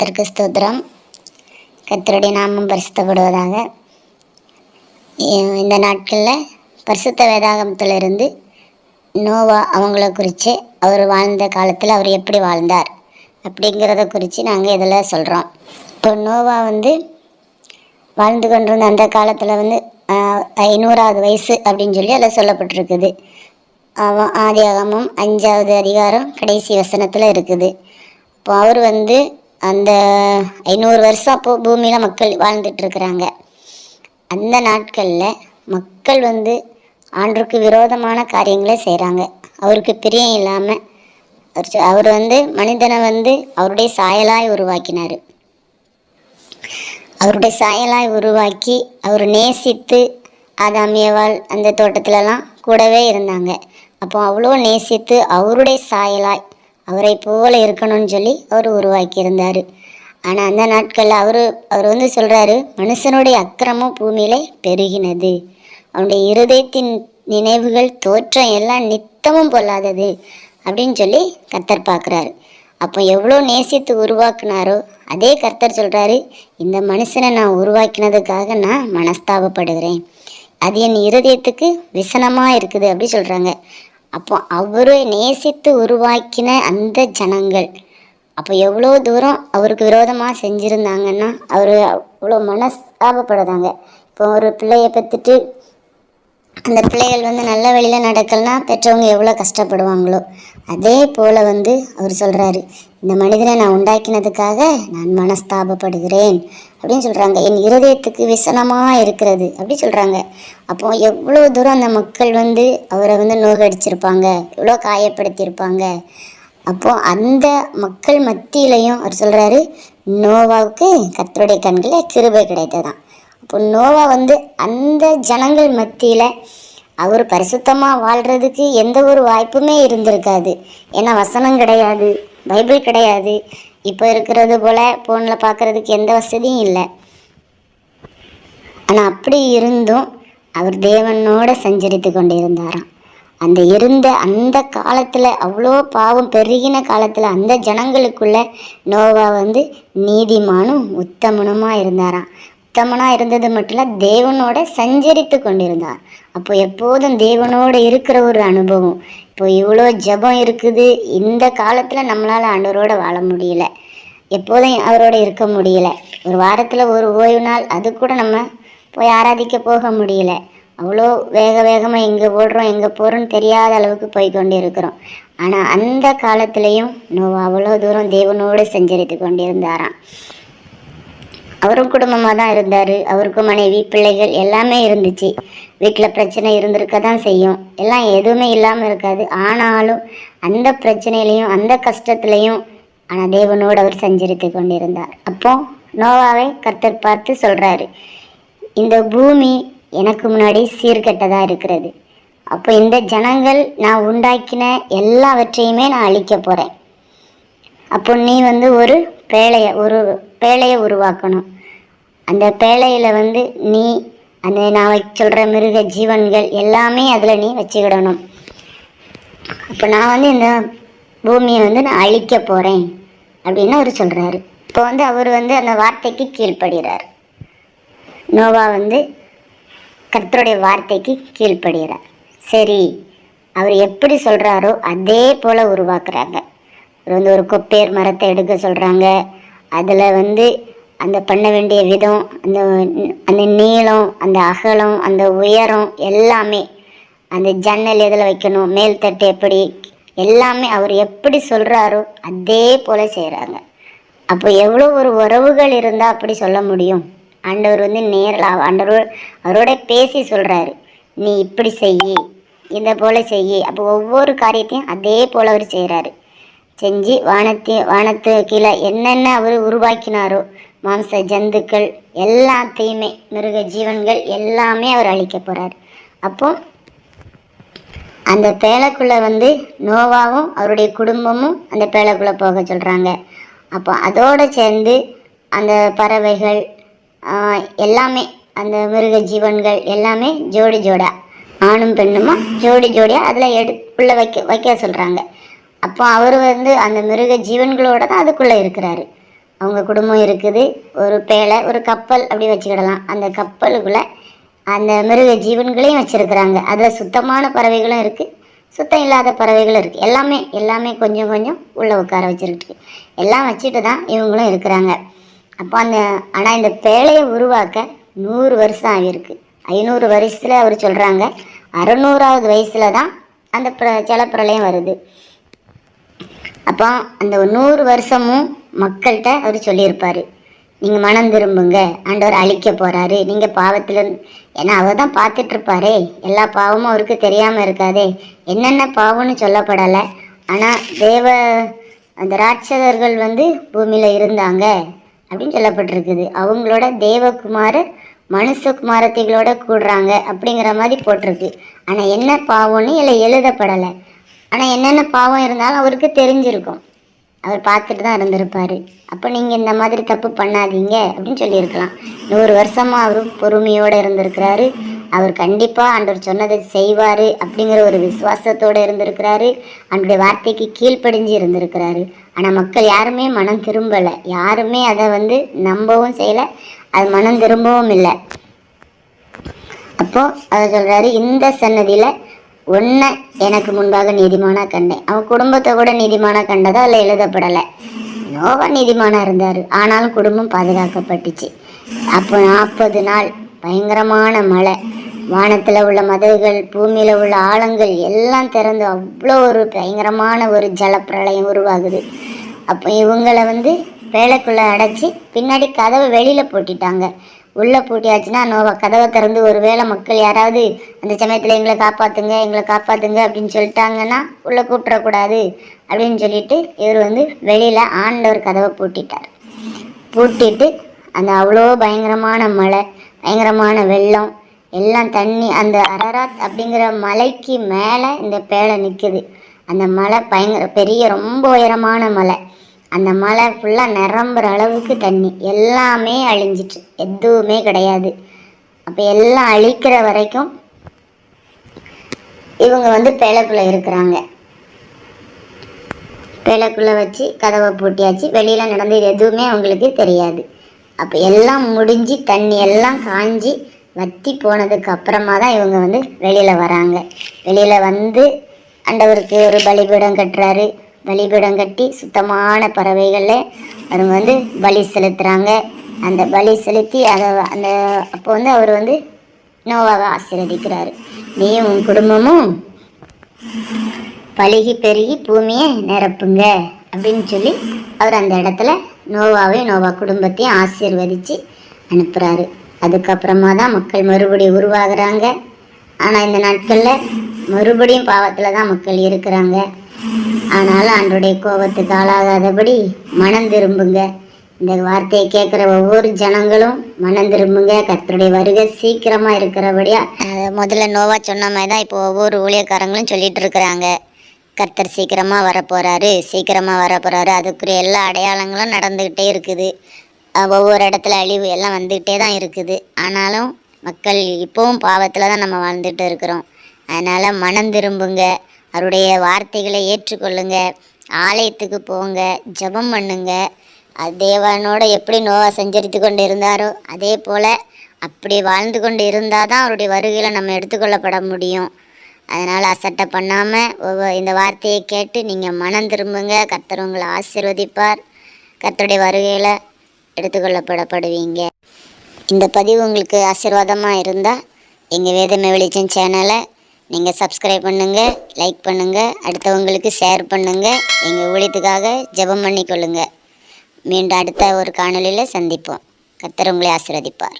கத்திற்கு ஸ்தோத்திரம். கத்தருடைய நாமம் பரிசுத்தப்படுவதாக. இந்த நாட்களில் பரிசுத்த வேதாகமத்திலிருந்து நோவா அவங்கள குறித்து அவர் வாழ்ந்த காலத்தில் அவர் எப்படி வாழ்ந்தார் அப்படிங்கிறத குறித்து நாங்கள் இதில் சொல்கிறோம் இப்போ நோவா வந்து வாழ்ந்து கொண்டிருந்த அந்த காலத்தில் வந்து ஐநூறாவது வயசு அப்படின்னு சொல்லி அதில் சொல்லப்பட்டிருக்குது. அவன் ஆதியாகமம் அஞ்சாவது அதிகாரம் கடைசி வசனத்தில் இருக்குது. இப்போ அவர் வந்து அந்த ஐநூறு வருஷம் அப்போ பூமியில் மக்கள் வாழ்ந்துட்டு இருக்கிறாங்க. அந்த நாட்களில் மக்கள் வந்து ஆண்டுக்கு விரோதமான காரியங்களை செய்கிறாங்க அவருக்கு பிரியம் இல்லாமல் அவர் அவர் வந்து மனிதனை வந்து அவருடைய சாயலாய் உருவாக்கினார். அவருடைய சாயலாய் உருவாக்கி அவர் நேசித்து ஆதாமியவாள் அந்த தோட்டத்திலலாம் கூடவே இருந்தாங்க. அப்போ அவ்வளோ நேசித்து அவருடைய சாயலாய் அவரை போல இருக்கணும்னு சொல்லி அவர் உருவாக்கியிருந்தார். ஆனால் அந்த நாட்களில் அவர் அவர் வந்து சொல்கிறாரு மனுஷனுடைய அக்கிரமம் பூமியிலே பெருகினது. அவனுடைய இருதயத்தின் நினைவுகள் தோற்றம் எல்லாம் நித்தமும் பொல்லாதது அப்படின்னு சொல்லி கர்த்தர் பார்க்குறாரு. அப்போ எவ்வளோ நேசித்து உருவாக்குனாரோ அதே கர்த்தர் சொல்கிறாரு இந்த மனுஷனை நான் உருவாக்கினதுக்காக நான் மனஸ்தாபப்படுகிறேன். அது என் இருதயத்துக்கு விசனமாக இருக்குது அப்படி சொல்கிறாங்க அப்போ அவரை நேசித்து உருவாக்கின அந்த ஜனங்கள். அப்போ எவ்வளோ தூரம் அவருக்கு விரோதமாக செஞ்சுருந்தாங்கன்னா அவர் அவ்வளோ மனஸ்தாபப்படுறாங்க இப்போ ஒரு பிள்ளையை பெற்றுட்டு அந்த பிள்ளைகள் வந்து நல்ல வழியில் நடக்கலனா பெற்றவங்க எவ்வளோ கஷ்டப்படுவாங்களோ அதே போல் வந்து அவர் சொல்கிறாரு இந்த மனிதனை நான் உண்டாக்கினதுக்காக நான் மனஸ்தாபப்படுகிறேன் அப்படின்னு சொல்கிறாங்க என் இருதயத்துக்கு விசனமாக இருக்கிறது அப்படி சொல்கிறாங்க அப்போ எவ்வளோ தூரம் அந்த மக்கள் வந்து அவரை வந்து நோகடிச்சிருப்பாங்க எவ்வளோ காயப்படுத்தியிருப்பாங்க. அப்போ அந்த மக்கள் மத்தியிலையும் அவர் சொல்கிறாரு நோவாவுக்கு கத்தருடைய கண்களில் கிருபை கிடைத்ததான் அப்போ நோவா வந்து அந்த ஜனங்கள் மத்தியில் அவர் பரிசுத்தமாக வாழ்கிறதுக்கு எந்த ஒரு வாய்ப்புமே இருந்திருக்காது. ஏன்னா வசனம் கிடையாது பைபிள் கிடையாது. இப்போ இருக்கிறது போல் ஃபோனில் பார்க்குறதுக்கு எந்த வசதியும் இல்லை. ஆனால் அப்படி இருந்தும் அவர் தேவனோட சஞ்சரித்து கொண்டு இருந்தாராம் அந்த இருந்த அந்த காலத்தில் அவ்வளோ பாவம் பெருகின காலத்தில் அந்த ஜனங்களுக்குள்ள நோவா வந்து நீதிமானும் உத்தமனுமாக இருந்தாராம். உத்தமனாக இருந்தது மட்டும் இல்லை தேவனோட சஞ்சரித்து கொண்டிருந்தார். அப்போ எப்போதும் தேவனோட இருக்கிற ஒரு அனுபவம். இப்போ இவ்வளோ ஜெபம் இருக்குது இந்த காலத்தில் நம்மளால் ஆண்டவரோட வாழ முடியல. எப்போதும் அவரோட இருக்க முடியல. ஒரு வாரத்தில் ஒரு ஓய்வு நாள் அது கூட நம்ம போய் ஆராதிக்க போக முடியல. அவ்வளோ வேக வேகமாக எங்கே ஓடுறோம் எங்கே போகிறோன்னு தெரியாத அளவுக்கு போய் கொண்டு இருக்கிறோம் ஆனால் அந்த காலத்திலையும் நோ அவ்வளோ தூரம் தேவனோடு சஞ்சரித்து கொண்டிருந்தாராம். அவரும் குடும்பமாக தான் இருந்தார். அவருக்கும் மனைவி பிள்ளைகள் எல்லாமே இருந்துச்சு. வீட்டில் பிரச்சனை இருந்திருக்க தான் செய்யும். எல்லாம் எதுவுமே இல்லாமல் இருக்காது. ஆனாலும் அந்த பிரச்சனையிலையும் அந்த கஷ்டத்துலையும் ஆனால் தேவனோடு அவர் சஞ்சரித்து கொண்டிருந்தார். அப்போ நோவாவை கர்த்தர் பார்த்து சொல்கிறாரு இந்த பூமி எனக்கு முன்னாடி சீர்கெட்டதாக இருக்கிறது. அப்போ இந்த ஜனங்கள் நான் உண்டாக்கின எல்லாவற்றையுமே நான் அழிக்க போகிறேன் அப்போ நீ வந்து ஒரு பேழையை உரு பேழையை உருவாக்கணும். அந்த பேழையில் வந்து நீ அந்த நான் சொல்கிற மிருக ஜீவன்கள் எல்லாமே அதில் நீ வச்சுக்கிடணும். அப்போ நான் வந்து இந்த பூமியை வந்து நான் அழிக்க போகிறேன் அப்படின்னு அவர் சொல்கிறாரு இப்போ வந்து அவர் வந்து அந்த வார்த்தைக்கு கீழ்ப்படுகிறார். நோவா வந்து கர்த்தருடைய வார்த்தைக்கு கீழ்ப்படுகிறார். சரி அவர் எப்படி சொல்கிறாரோ அதே போல் உருவாக்குறாங்க. வந்து ஒரு கொப்பேர் மரத்தை எடுக்க சொல்கிறாங்க அதில் வந்து அந்த பண்ண வேண்டிய விதம் அந்த அந்த நீளம் அந்த அகலம் அந்த உயரம் எல்லாமே அந்த ஜன்னல் எதில் வைக்கணும் மேல் தட்டு எப்படி எல்லாமே அவர் எப்படி சொல்கிறாரோ அதே போல் செய்கிறாங்க அப்போ எவ்வளோ ஒரு உறவுகள் இருந்தால் அப்படி சொல்ல முடியும். ஆண்டவர் வந்து நேரில் ஆண்டவர் அவரோட பேசி சொல்கிறாரு நீ இப்படி செய் இதை போல் செய் அப்போ ஒவ்வொரு காரியத்தையும் அதே போல் அவர் செய்கிறாரு செஞ்சு வானத்தை வானத்து கீழே என்னென்ன அவர் உருவாக்கினாரோ மாம்ச ஜந்துக்கள் எல்லாத்தையுமே மிருக ஜீவன்கள் எல்லாமே அவர் அழிக்க போகிறார் அப்போ அந்த பேழைக்குள்ளே வந்து நோவாவும் அவருடைய குடும்பமும் அந்த பேழைக்குள்ளே போக சொல்கிறாங்க அப்போ அதோடு சேர்ந்து அந்த பறவைகள் எல்லாமே அந்த மிருக ஜீவன்கள் எல்லாமே ஜோடி ஜோடா ஆணும் பெண்ணுமா ஜோடி ஜோடியாக அதில் எடு உள்ள வைக்க வைக்க சொல்கிறாங்க அப்போ அவர் வந்து அந்த மிருக ஜீவன்களோட தான் அதுக்குள்ளே இருக்கிறாரு. அவங்க குடும்பம் இருக்குது. ஒரு பேழை ஒரு கப்பல் அப்படி வச்சுக்கிடலாம். அந்த கப்பலுக்குள்ளே அந்த மிருக ஜீவன்களையும் வச்சுருக்குறாங்க. அதில் சுத்தமான பறவைகளும் இருக்குது சுத்தம் இல்லாத பறவைகளும் இருக்குது எல்லாமே எல்லாமே கொஞ்சம் கொஞ்சம் உள்ளே உட்கார வச்சுருக்கு. எல்லாம் வச்சுட்டு தான் இவங்களும் இருக்கிறாங்க. அப்போ அந்த ஆனால் இந்த பேழையை உருவாக்க நூறு வருஷம் ஆகியிருக்கு. ஐநூறு வருஷத்தில் அவர் சொல்கிறாங்க அறநூறாவது வயசில் தான் அந்த பிர ஜலப்பிரளயம் வருது. அப்போ அந்த நூறு வருஷமும் மக்கள்கிட்ட அவர் சொல்லியிருப்பார். நீங்கள் மனம் திரும்புங்க. ஆண்டவர் அழிக்க போகிறாரு நீங்கள் பாவத்தில் ஏன்னா அவர் தான் பார்த்துட்ருப்பாரே. எல்லா பாவமும் அவருக்கு தெரியாமல் இருக்காதே. என்னென்ன பாவம்னு சொல்லப்படலை. ஆனால் தேவ அந்த ராட்சதர்கள் வந்து பூமியில் இருந்தாங்க அப்படின்னு சொல்லப்பட்டிருக்குது. அவங்களோட தேவகுமார மனுஷகுமாரத்திகளோட கூடுறாங்க அப்படிங்கிற மாதிரி போட்டிருக்கு. ஆனால் என்ன பாவம்னு இல்லை எழுதப்படலை. ஆனால் என்னென்ன பாவம் இருந்தாலும் அவருக்கு தெரிஞ்சிருக்கும். அவர் பார்த்துட்டு தான் இருந்திருப்பார். அப்போ நீங்கள் இந்த மாதிரி தப்பு பண்ணாதீங்க அப்படின்னு சொல்லியிருக்கலாம். நூறு வருஷமாக அவரும் பொறுமையோடு இருந்திருக்கிறாரு. அவர் கண்டிப்பாக ஆண்டவர் சொன்னதை செய்வார் அப்படிங்கிற ஒரு விசுவாசத்தோடு இருந்திருக்கிறாரு. அவனுடைய வார்த்தைக்கு கீழ்ப்படிஞ்சு இருந்திருக்கிறாரு. ஆனால் மக்கள் யாருமே மனம் திரும்பலை. யாருமே அதை வந்து நம்பவும் செய்யலை. அது மனம் திரும்பவும் இல்லை. அப்போது அவர் சொல்கிறாரு இந்த சன்னதியில் உன்னை எனக்கு முன்பாக நீதிமானா கண்டேன். அவன் குடும்பத்தை கூட நீதிமானா கண்டதா அதில் எழுதப்படலை? நோவா நீதிமானா இருந்தார். ஆனாலும் குடும்பம் பாதுகாக்கப்பட்டுச்சு. அப்போ நாற்பது நாள் பயங்கரமான மழை. வானத்தில் உள்ள மதகுகள் பூமியில் உள்ள ஆழங்கள் எல்லாம் திறந்து அவ்வளோ ஒரு பயங்கரமான ஒரு ஜலப்பிரளயம் உருவாகுது. அப்போ இவங்களை வந்து வேலைக்குள்ளே அடைச்சி பின்னாடி கதவை வெளியில் போட்டிட்டாங்க. உள்ளே பூட்டியாச்சுன்னா நோ கதவை திறந்து ஒரு வேளை மக்கள் யாராவது அந்த சமயத்தில் எங்களை காப்பாற்றுங்க எங்களை காப்பாற்றுங்க அப்படின்னு சொல்லிட்டாங்கன்னா உள்ளே கூப்பிடக்கூடாது அப்படின்னு சொல்லிட்டு இவர் வந்து வெளியில் ஆண்டவர் கதவை பூட்டிட்டார். பூட்டிட்டு அந்த அவ்வளோ பயங்கரமான மழை பயங்கரமான வெள்ளம் எல்லாம் தண்ணி அந்த அரராத் அப்படிங்கிற மலைக்கு மேலே இந்த பேழை நிற்குது அந்த மலை பயங்கர பெரிய ரொம்ப உயரமான மலை அந்த மலை ஃபுல்லாக நிரம்புற அளவுக்கு தண்ணி. எல்லாமே அழிஞ்சிட்டு. எதுவுமே கிடையாது. அப்போ எல்லாம் அழிக்கிற வரைக்கும் இவங்க வந்து பேழைக்குள்ளே இருக்கிறாங்க. பேழைக்குள்ளே வச்சு கதவை பூட்டியாச்சு. வெளியில் நடந்தது எதுவுமே அவங்களுக்கு தெரியாது. அப்போ எல்லாம் முடிஞ்சு தண்ணி எல்லாம் காஞ்சி வத்தி போனதுக்கு அப்புறமா தான் இவங்க வந்து வெளியில் வராங்க. வெளியில் வந்து அண்டவருக்கு ஒரு பலிபீடம் கட்டுறாரு. பலிபீடம் கட்டி சுத்தமான பறவைகளில் அவங்க வந்து பலி செலுத்துகிறாங்க அந்த பலி செலுத்தி அதை அந்த அப்போ வந்து அவர் வந்து நோவாவை ஆசீர்வதிக்கிறார். நீயும் உன் குடும்பமும் பழுகி பெருகி பூமியை நிரப்புங்க அப்படின்னு சொல்லி அவர் அந்த இடத்துல நோவாவையும் நோவா குடும்பத்தையும் ஆசீர்வதித்து அனுப்புகிறாரு அதுக்கப்புறமா தான் மக்கள் மறுபடியும் உருவாகிறாங்க. ஆனால் இந்த நாட்களில் மறுபடியும் பாவத்தில் தான் மக்கள் இருக்கிறாங்க. ஆனாலும் அன்றைய கோபத்துக்கு ஆளாகாதபடி மனம் திரும்புங்க. இந்த வார்த்தையை கேட்குற ஒவ்வொரு ஜனங்களும் மனம் திரும்புங்க. கர்த்தருடைய வருகை சீக்கிரமாக இருக்கிறபடியா. முதல்ல நோவா சொன்ன மாதிரி தான் இப்போ ஒவ்வொரு ஊழியக்காரங்களும் சொல்லிட்டு இருக்கிறாங்க. கர்த்தர் சீக்கிரமாக வரப்போகிறாரு சீக்கிரமாக வரப்போகிறாரு அதுக்குரிய எல்லா அடையாளங்களும் நடந்துக்கிட்டே இருக்குது. ஒவ்வொரு இடத்துல அழிவு எல்லாம் வந்துக்கிட்டே தான் இருக்குது. ஆனாலும் மக்கள் இப்போவும் பாவத்தில் தான் நம்ம வாழ்ந்துட்டு இருக்கிறோம். அதனால் மனம் திரும்புங்க. அவருடைய வார்த்தைகளை ஏற்றுக்கொள்ளுங்க. ஆலயத்துக்கு போங்க ஜெபம் பண்ணுங்க. அது தேவனோட எப்படி நோவா சஞ்சரித்து கொண்டு இருந்தாரோ அதே போல் அப்படி வாழ்ந்து கொண்டு இருந்தால் தான் அவருடைய வருகையில் நம்ம எடுத்துக்கொள்ளப்பட முடியும். அதனால் அசட்டை பண்ணாமல் ஒவ்வொரு இந்த வார்த்தையை கேட்டு நீங்கள் மனம் திரும்புங்க. கர்த்தர் உங்களை ஆசிர்வதிப்பார். கர்த்தருடைய வருகையில் எடுத்துக்கொள்ளப்படப்படுவீங்க. இந்த பதிவு உங்களுக்கு ஆசீர்வாதமாக இருந்தால் எங்கள் வேதமை வெளிச்சம் சேனலை நீங்கள் சப்ஸ்கிரைப் பண்ணுங்கள் லைக் பண்ணுங்கள் அடுத்தவங்களுக்கு ஷேர் பண்ணுங்கள் எங்கள் ஊழியத்துக்காக ஜெபம் பண்ணிக்கொள்ளுங்கள் மீண்டும் அடுத்த ஒரு காணொலியில் சந்திப்போம். கத்தர் உங்களை ஆசீர்வதிப்பார்.